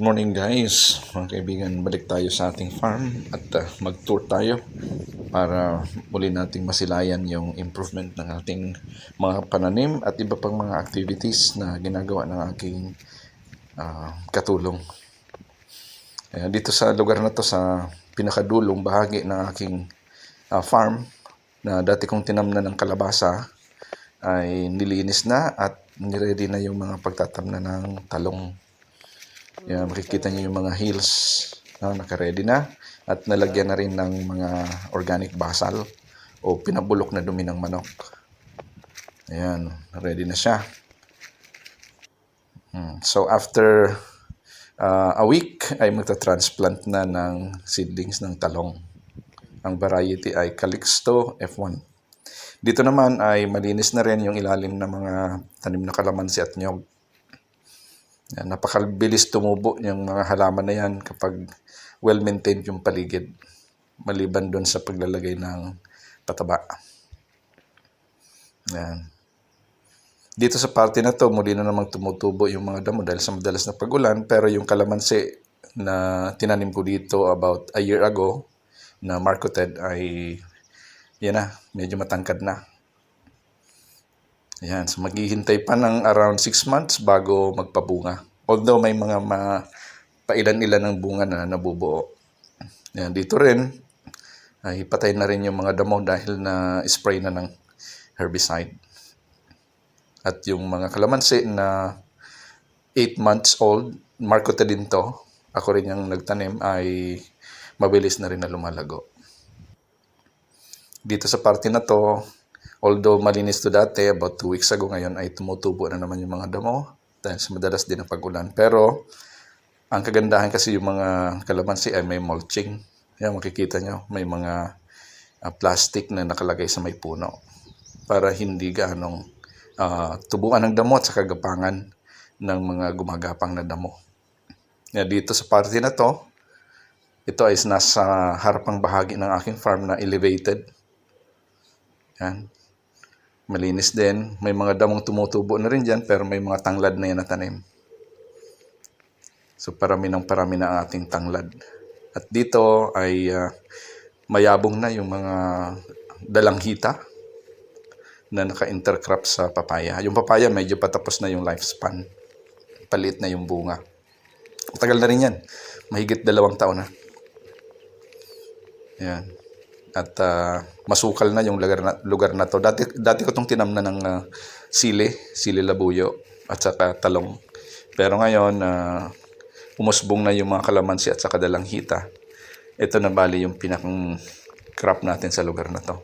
Good morning guys, mga kaibigan, balik tayo sa ating farm at uh, mag-tour tayo para muli nating masilayan yung improvement ng ating mga pananim at iba pang mga activities na ginagawa ng aking ah, katulong. Ayan, dito sa lugar na to sa pinakadulong bahagi ng aking ah, farm na dati kong tinamnan ng kalabasa ay nilinis na at niready na yung mga pagtatamna ng talong. Yan, makikita niyo yung mga hills na naka-ready na at nalagyan na rin ng mga organic basal o pinabulok na dumi ng manok. Ayan, ready na siya. Hmm, So after uh, a week ay magta-transplant na ng seedlings ng talong. Ang variety ay Calixto F1. Dito naman ay malinis na rin yung ilalim ng mga tanim na kalamansi at nyog. Yan, napakabilis tumubo yung mga halaman na yan kapag well-maintained yung paligid. Maliban doon sa paglalagay ng pataba. Yan. Dito sa parte na to, muli na namang tumutubo yung mga damo dahil sa madalas na pagulan. Pero yung kalamansi na tinanim ko dito about a year ago na marketed ay yan na, medyo matangkad na. Ayan, so maghihintay pa ng around 6 months bago magpabunga. Although may mga ma, pailan-ilan ng bunga na nabubuo. Ayan, dito rin, ay patay na rin yung mga damo dahil na spray na ng herbicide. At yung mga kalamansi na 8 months old, marketed din to. Ako rin yung nagtanim ay mabilis na rin na lumalago. Dito sa parte na to, although malinis to dati, about 2 weeks ago ngayon ay tumutubo na naman yung mga damo dahil sa madalas din ang pagulan. Pero, ang kagandahan kasi yung mga kalamansi ay may mulching. Yan, makikita nyo, may mga ah, plastic na nakalagay sa may puno para hindi ganong ah, tubuan ng damo at sa kagapangan ng mga gumagapang na damo. Yan, dito sa parte na to, ito ay nasa harapang bahagi ng aking farm na elevated. Yan. Malinis din. May mga damong tumutubo na rin dyan, pero may mga tanglad na yan na tanim. So parami ng parami na ating tanglad. At dito ay ah, mayabong na yung mga dalanghita na naka-intercrop sa papaya. Yung papaya medyo patapos na yung lifespan. Palit na yung bunga. Matagal na rin yan. Mahigit dalawang taon na. Yan. At ah, masukal na yung lugar na, lugar na to. Dati, dati ko itong tinamna ng ah, sili, sili labuyo, at saka talong. Pero ngayon, uh, umusbong na yung mga kalamansi at saka dalanghita. Ito na bali yung pinakang crop natin sa lugar na to.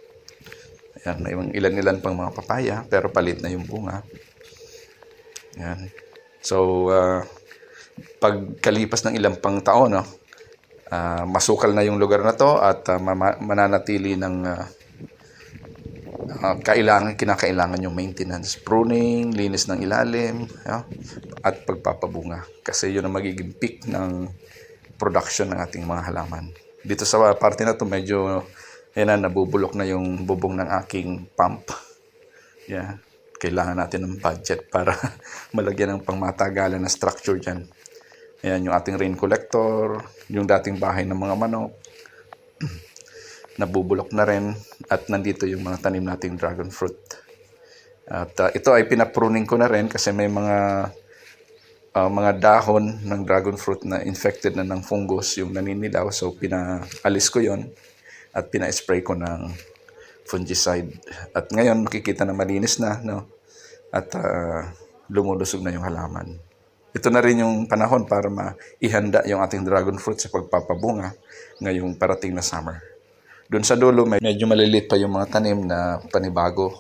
Ayan, may ilan-ilan pang mga papaya, pero palit na yung bunga. Yan. So, ah, pagkalipas ng ilang pang taon, no, ah, masukal na yung lugar na to at mama- mananatili ng ah, ah, kailangan, kinakailangan yung maintenance, pruning, linis ng ilalim, yeah, at pagpapabunga. Kasi yun ang magiging peak ng production ng ating mga halaman. Dito sa parte na to medyo yan na, nabubulok na yung bubong ng aking pump. Yeah. Kailangan natin ng budget para malagyan ng pangmatagalan na structure dyan. Ayan, yung ating rain collector, yung dating bahay ng mga manok, nabubulok na rin at nandito yung mga tanim nating dragon fruit. At uh, ito ay pinapruning ko na rin kasi may mga uh, mga dahon ng dragon fruit na infected na ng fungus yung naninilaw so pinaalis ko yon at pina-spray ko ng fungicide. At ngayon makikita na malinis na no at uh, lumulusog na yung halaman. Ito na rin yung panahon para maihanda yung ating dragon fruit sa pagpapabunga ngayong parating na summer. Doon sa dulo, may medyo maliliit pa yung mga tanim na panibago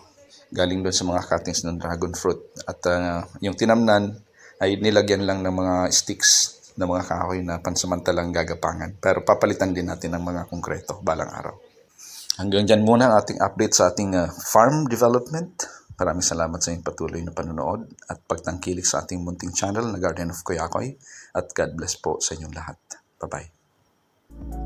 galing doon sa mga cuttings ng dragon fruit. At ah, yung tinamnan ay nilagyan lang ng mga sticks ng mga kahoy na pansamantalang gagapangan. Pero papalitan din natin ng mga konkreto balang araw. Hanggang dyan muna ang ating update sa ating ah, farm development. Maraming salamat sa inyong patuloy na panonood at pagtangkilik sa ating munting channel na Garden of Kuyakoy. At God bless po sa inyong lahat. Bye-bye.